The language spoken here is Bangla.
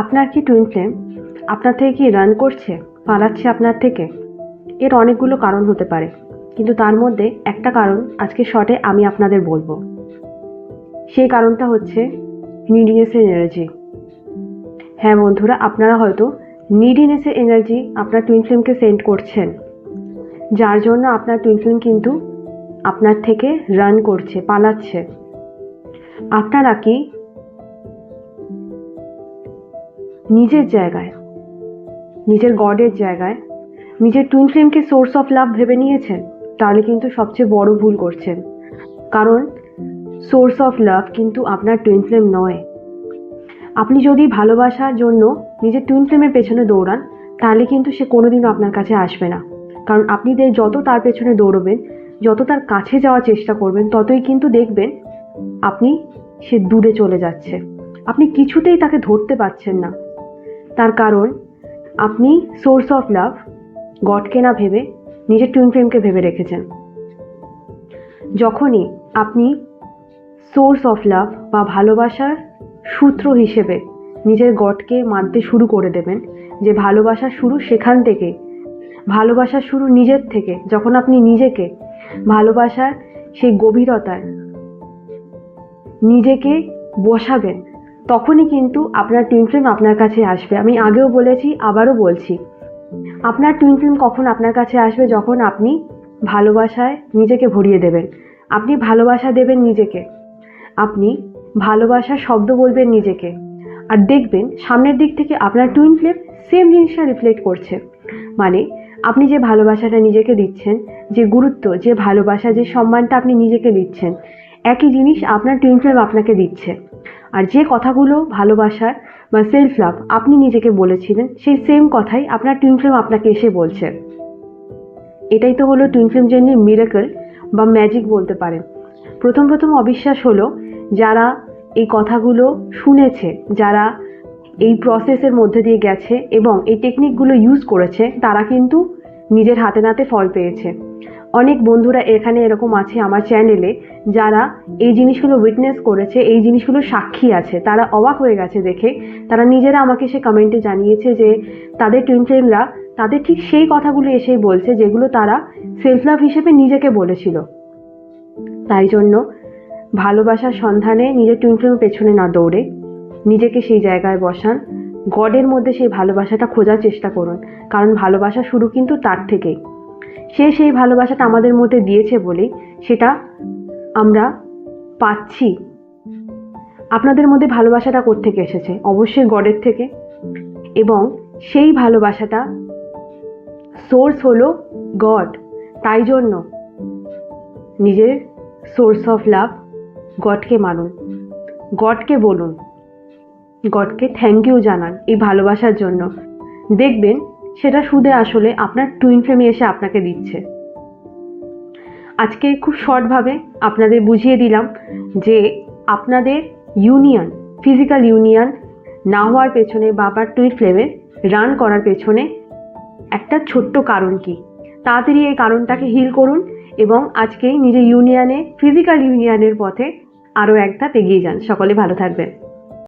আপনার কি টুইন ফ্লেম আপনার থেকে কি রান করছে? পালাচ্ছে আপনার থেকে? এর অনেকগুলো কারণ হতে পারে, কিন্তু তার মধ্যে একটা কারণ আজকে শর্টে আমি আপনাদের বলব। সেই কারণটা হচ্ছে নিডিনেসের এনার্জি হ্যাঁ বন্ধুরা, আপনারা হয়তো নিডিনেসের এনার্জি আপনার টুইন ফ্লেমকে সেন্ড করছেন। যার জন্য আপনার টুইন ফ্লেম কিন্তু আপনার থেকে রান করছে, পালাচ্ছে। আপনারা কি নিজের জায়গায়, নিজের গডের জায়গায়, নিজের টুইন ফ্লেমকে সোর্স অফ লাভ ভেবে নিয়েছেন, তাহলে কিন্তু সবচেয়ে বড় ভুল করছেন। কারণ সোর্স অফ লাভ কিন্তু আপনার টুইন ফ্লেম নয়। আপনি যদি ভালোবাসার জন্য নিজের টুইন ফ্লেমের পেছনে দৌড়ান, তাহলে কিন্তু সে কোনোদিনও আপনার কাছে আসবে না। কারণ আপনি যত তার পেছনে দৌড়বেন, যত তার কাছে যাওয়ার চেষ্টা করবেন, ততই কিন্তু দেখবেন আপনি সে দূরে চলে যাচ্ছে। আপনি কিছুতেই তাকে ধরতে পারছেন না। তার কারণ, আপনি সোর্স অফ লাভ গডকে না ভেবে নিজের টুইন ফ্লেমকে ভেবে রেখেছেন। যখনই আপনি সোর্স অফ লাভ বা ভালোবাসার সূত্র হিসেবে নিজের গডকে মানতে শুরু করে দেবেন, যে ভালোবাসা শুরু সেখান থেকে ভালোবাসা শুরু নিজের থেকে, যখন আপনি নিজেকে, ভালোবাসার সেই গভীরতায় নিজেকে বসাবেন তখনই কিন্তু আপনার টুইন ফ্লেম আপনার কাছে আসবে। আমি আগেও বলেছি, আবারও বলছি। আপনার টুইন ফ্লেম কখন আপনার কাছে আসবে? যখন আপনি ভালোবাসায় নিজেকে ভরিয়ে দেবেন। আপনি ভালোবাসা দেবেন নিজেকে। আপনি ভালোবাসার শব্দ বলবেন নিজেকে। আর দেখবেন, সামনের দিক থেকে আপনার টুইন ফ্লেম সেম জিনিসটা রিফ্লেক্ট করছে। মানে আপনি যে ভালোবাসাটা নিজেকে দিচ্ছেন, যে গুরুত্ব, যে ভালোবাসা, যে সম্মানটা আপনি নিজেকে দিচ্ছেন, একই জিনিস আপনার টুইন ফ্লেম আপনাকে দিচ্ছে। আর যে কথাগুলো ভালোবাসার বা সেলফ লাভ আপনি নিজেকে বলেছিলেন, সেই সেম কথাই আপনার টুইন ফ্লেম আপনাকে এসে বলছে। এটাই তো হলো টুইন ফ্লেম জার্নির মিরাকল বা ম্যাজিক বলতে পারেন। প্রথম প্রথম অবিশ্বাস হলো যারা এই কথাগুলো শুনেছে, যারা এই প্রসেসের মধ্যে দিয়ে গেছে এবং এই টেকনিকগুলো ইউজ করেছে, তারা কিন্তু নিজের হাতে নাতে ফল পেয়েছে। অনেক বন্ধুরা এখানে এরকম আছে আমার চ্যানেলে যারা এই জিনিসগুলো উইটনেস করেছে, এই জিনিসগুলো সাক্ষী আছে। তারা অবাক হয়ে গেছে দেখে। তারা নিজেরা আমাকে সে কমেন্টে জানিয়েছে যে, তাদের টুইন ফ্লেমরা তাদের ঠিক সেই কথাগুলো এসেই বলছে যেগুলো তারা সেলফ লাভ হিসেবে নিজেকে বলেছিল। তাই জন্য ভালোবাসার সন্ধানে নিজের টুইন ফ্লেমের পেছনে না দৌড়ে, নিজেকে সেই জায়গায় বসান। গডের মধ্যে সেই ভালোবাসাটা খোঁজার চেষ্টা করুন। কারণ ভালোবাসা শুরু কিন্তু তার থেকেই। সে সেই ভালোবাসাটা আমাদের মধ্যে দিয়েছে বলেই সেটা আমরা পাচ্ছি। আপনাদের মধ্যে ভালোবাসাটা কোত্থেকে এসেছে? অবশ্যই গডের থেকে। এবং সেই ভালোবাসাটা সোর্স হলো গড। তাই জন্য নিজের সোর্স অফ লাভ গডকে মানুন। গডকে বলুন। গডকে থ্যাংক ইউ জানান এই ভালোবাসার জন্য। দেখবেন সেটা সুদে আসলে আপনার টুইন ফ্লেমে এসে আপনাকে দিচ্ছে। আজকে খুব শর্টভাবে আপনাদের বুঝিয়ে দিলাম যে আপনাদের ইউনিয়ন ফিজিক্যাল ইউনিয়ন না হওয়ার পেছনে বা টুইন ফ্লেমে রান করার পেছনে একটা ছোট্ট কারণ কি? তাড়াতাড়ি এই কারণটাকে হিল করুন এবং আজকেই নিজের ইউনিয়নে ফিজিক্যাল ইউনিয়নের পথে আরও একটা এগিয়ে যান। সকলে ভালো থাকবেন।